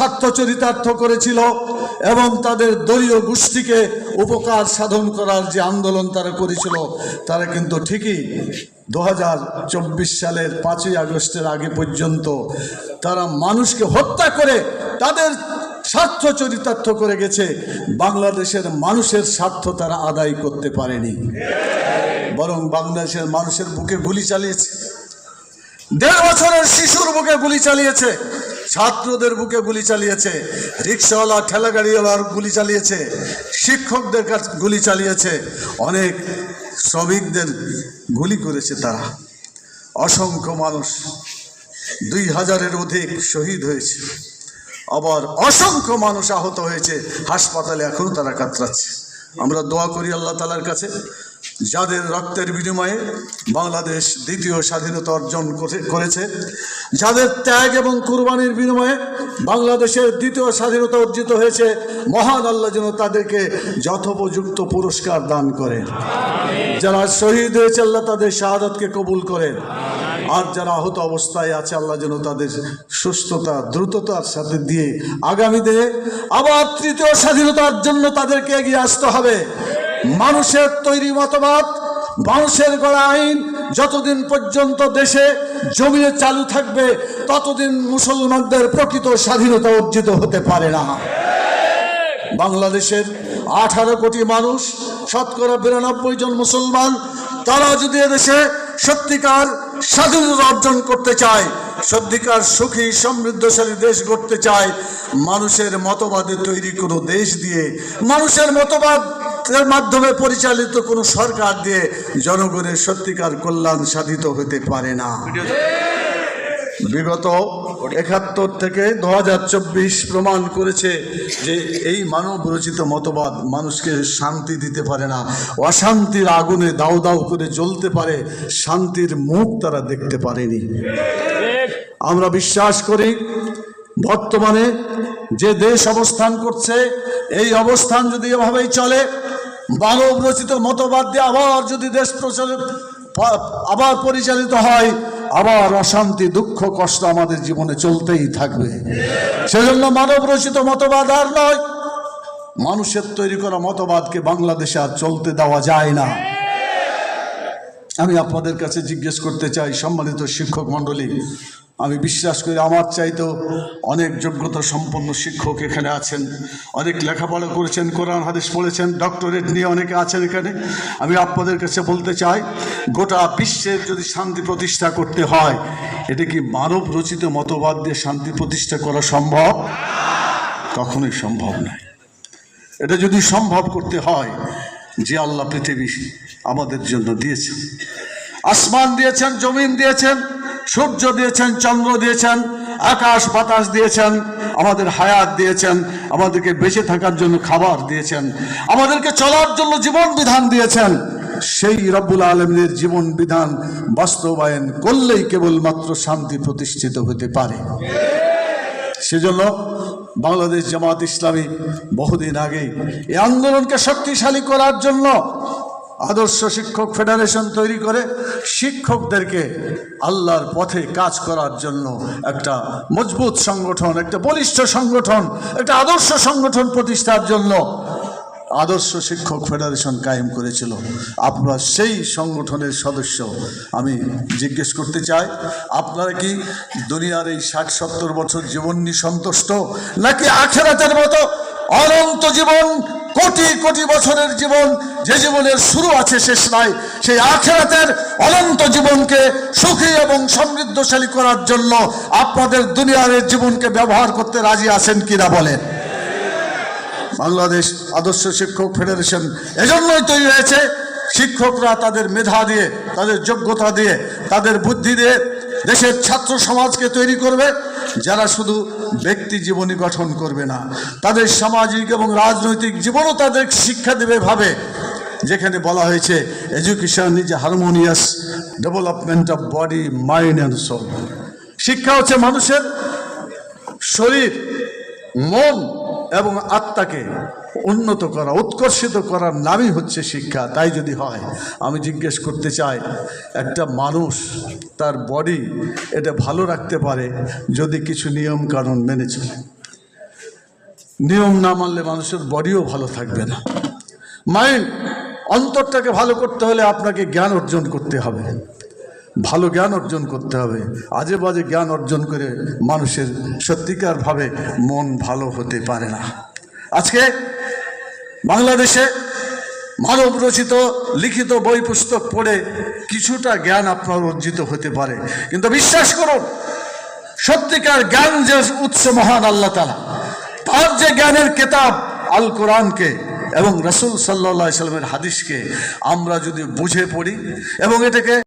স্বার্থ চরিতার্থ করেছিল এবং তাদের দলীয় গোষ্ঠীকে উপকার সাধন করার যে আন্দোলন তারা করেছিল, তারা কিন্তু ঠিকই দুহাজার চব্বিশ সালের পাঁচই আগস্টের আগে পর্যন্ত তারা মানুষকে হত্যা করে তাদের স্বার্থ চরিতার্থ করে গেছে। বাংলাদেশের মানুষের স্বার্থ তারা আদায় করতে পারেনি। বরং বাংলাদেশের মানুষের বুকে গুলি চালিয়েছে। দেড় বছরের শিশুর বুকে গুলি চালিয়েছে। ছাত্রদের বুকে গুলি চালিয়েছে, রিক্সাওয়ালা, ঠেলাগাড়িওয়ালার গুলি চালিয়েছে, শিক্ষকদের কাছে গুলি চালিয়েছে, অনেক শ্রমিকদের গুলি করেছে তারা। অসংখ্য মানুষ, দুই হাজারের অধিক শহীদ হয়েছে। আবার অসংখ্য মানুষ আহত হয়েছে, হাসপাতালে এখনও তারা কাতরাচ্ছে। আমরা দোয়া করি আল্লাহ তালার কাছে যাদের রক্তের বিনিময়ে বাংলাদেশ দ্বিতীয় স্বাধীনতা অর্জন করে- করেছে, যাদের ত্যাগ এবং কুরবানির বিনিময়ে বাংলাদেশের দ্বিতীয় স্বাধীনতা অর্জিত হয়েছে, মহান আল্লাহ যেন তাদেরকে যথোপযুক্ত পুরস্কার দান করেন। যারা শহীদ হয়েছে, আল্লাহ তাদের শাহাদাতকে কবুল করেন। আর যারা আহত অবস্থায় আছে, আল্লাহ যেন তাদের সুস্থতা, দ্রুততার সাথে দিয়ে আগামী দিনে আবার তৃতীয় স্বাধীনতার জন্য তাদেরকে এগিয়ে আসতে হবে। মানুষের তৈরি মতবাদ, মানুষের গড়া আইন, যতদিন পর্যন্ত দেশে জমিয়ে চালু থাকবে, ততদিন মুসলমানদের প্রকৃত স্বাধীনতা অর্জিত হতে পারে না। বাংলাদেশের আঠারো কোটি মানুষ, শতকরা বিরানব্বই জন মুসলমান, তারা যদি এদেশে সত্যিকার স্বাধীনতা অর্জন করতে চায়, সত্যিকার সুখী, সমৃদ্ধশালী দেশ গড়তে চায়, মানুষের মতবাদে তৈরি কোনো দেশ দিয়ে, মানুষের মতবাদ এর মাধ্যমে পরিচালিত কোনো সরকার দিয়ে জনগণের সত্যিকার কল্যাণ সাধিত হতে পারে না। বিগত একাত্তর থেকে দু হাজার চব্বিশ প্রমাণ করেছে যে এই মানব রচিত মতবাদ মানুষকে শান্তি দিতে পারে না। অশান্তির আগুনে দাউ দাউ করে জ্বলতে পারে, শান্তির মুখ তারা দেখতে পারেনি। আমরা বিশ্বাস করি, বর্তমানে যে দেশ অবস্থান করছে, এই অবস্থান যদি এভাবেই চলে মানব রচিত মতবাদ দিয়ে আবার যদি দেশ প্রচলিত, আবার পরিচালিত হয় আবার অশান্তি, দুঃখ, কষ্ট আমাদের জীবনে চলতেই থাকবে। সেজন্য মানব রচিত মতবাদ আর নয়, মানুষের তৈরি করা মতবাদকে বাংলাদেশে আর চলতে দেওয়া যায় না। আমি আপনাদের কাছে জিজ্ঞেস করতে চাই, সম্মানিত শিক্ষক মণ্ডলী। আমি বিশ্বাস করি আমার চাইতেও অনেক যোগ্যতা সম্পন্ন শিক্ষক এখানে আছেন। অনেক লেখাপড়া করেছেন, কোরআন, হাদিস পড়েছেন, ডক্টরেট নিয়ে অনেকে আছেন এখানে। আমি আপনাদের কাছে বলতে চাই, গোটা বিশ্বের যদি শান্তি প্রতিষ্ঠা করতে হয়, এটা কি মানব রচিত মতবাদ দিয়ে শান্তি প্রতিষ্ঠা করা সম্ভব? কখনোই সম্ভব নয়। এটা যদি সম্ভব করতে হয় যে আল্লাহ পৃথিবী আমাদের জন্য দিয়েছেন। আসমান দিয়েছেন, জমিন দিয়েছেন, সূর্য দিয়েছেন, চন্দ্র দিয়েছেন, আকাশ বাতাস দিয়েছেন, আমাদের হায়াত দিয়েছেন, আমাদেরকে বেঁচে থাকার জন্য খাবার দিয়েছেন, আমাদেরকে চলার জন্য জীবন বিধান দিয়েছেন। সেই রব্বুল আলমের জীবন বিধান বাস্তবায়ন করলেই কেবলমাত্র শান্তি প্রতিষ্ঠিত হতে পারে। সেজন্য বাংলাদেশ জামাত ইসলামী বহুদিন আগেই এই আন্দোলনকে শক্তিশালী করার জন্য আদর্শ শিক্ষক ফেডারেশন তৈরি করে শিক্ষকদেরকে আল্লাহর পথে কাজ করার জন্য একটা মজবুত সংগঠন, একটা বলিষ্ঠ সংগঠন, একটা আদর্শ সংগঠন প্রতিষ্ঠার জন্য আদর্শ শিক্ষক ফেডারেশন কায়েম করেছিল। আপনারা সেই সংগঠনের সদস্য। আমি জিজ্ঞেস করতে চাই, আপনারা কি দুনিয়ার এই ষাট সত্তর বছর জীবন নিয়ে সন্তুষ্ট? নাকি আখেরাতের মতো অনন্ত জীবন, কোটি কোটি বছরের জীবন, যে জীবনের শুরু আছে, শেষ নাই, সেই আখেরাতের অনন্ত জীবনকে সুখী এবং সমৃদ্ধশালী করার জন্য আপনাদের দুনিয়ার জীবনকে ব্যবহার করতে রাজি আছেন কিনা বলেন? বাংলাদেশ আদর্শ শিক্ষক ফেডারেশন এজন্যই তৈরি হয়েছে। শিক্ষকরা তাদের মেধা দিয়ে, তাদের যোগ্যতা দিয়ে, তাদের বুদ্ধি দিয়ে দেশের ছাত্র সমাজকে তৈরি করবে, যারা শুধু ব্যক্তি জীবনী গঠন করবে না, তাদের সামাজিক এবং রাজনৈতিক জীবনও তাদের শিক্ষা দেবে ভাবে। যেখানে বলা হয়েছে education is harmonious development of body mind and soul শিক্ষা হচ্ছে মানুষের শরীর, মন এবং আত্মাকে উন্নত করা, উৎকর্ষিত করার নামই হচ্ছে শিক্ষা, তাই যদি হয়। আমি জিজ্ঞেস করতে চাই, একটা মানুষ তার বডি এটা ভালো রাখতে পারে যদি কিছু নিয়ম কানুন মেনে চলে। নিয়ম না মানলে মানুষের বডিও ভালো থাকবে না। মাইন্ড অন্তরটাকে ভালো করতে হলে আপনাকে জ্ঞান অর্জন করতে হবে। ভালো জ্ঞান অর্জন করতে হবে। আজে বাজে জ্ঞান অর্জন করে মানুষের সত্যিকারভাবে মন ভালো হতে পারে না। আজকে বাংলাদেশে মানব রচিত, লিখিত বই পুস্তক পড়ে কিছুটা জ্ঞান আপনার অর্জিত হতে পারে। কিন্তু বিশ্বাস করুন, সত্যিকার জ্ঞান যে উৎস মহান আল্লাহ তালা তার যে জ্ঞানের কেতাব আল কোরআনকে এবং রসুল সাল্লা সাল্লামের হাদিসকে আমরা যদি বুঝে পড়ি এবং এটাকে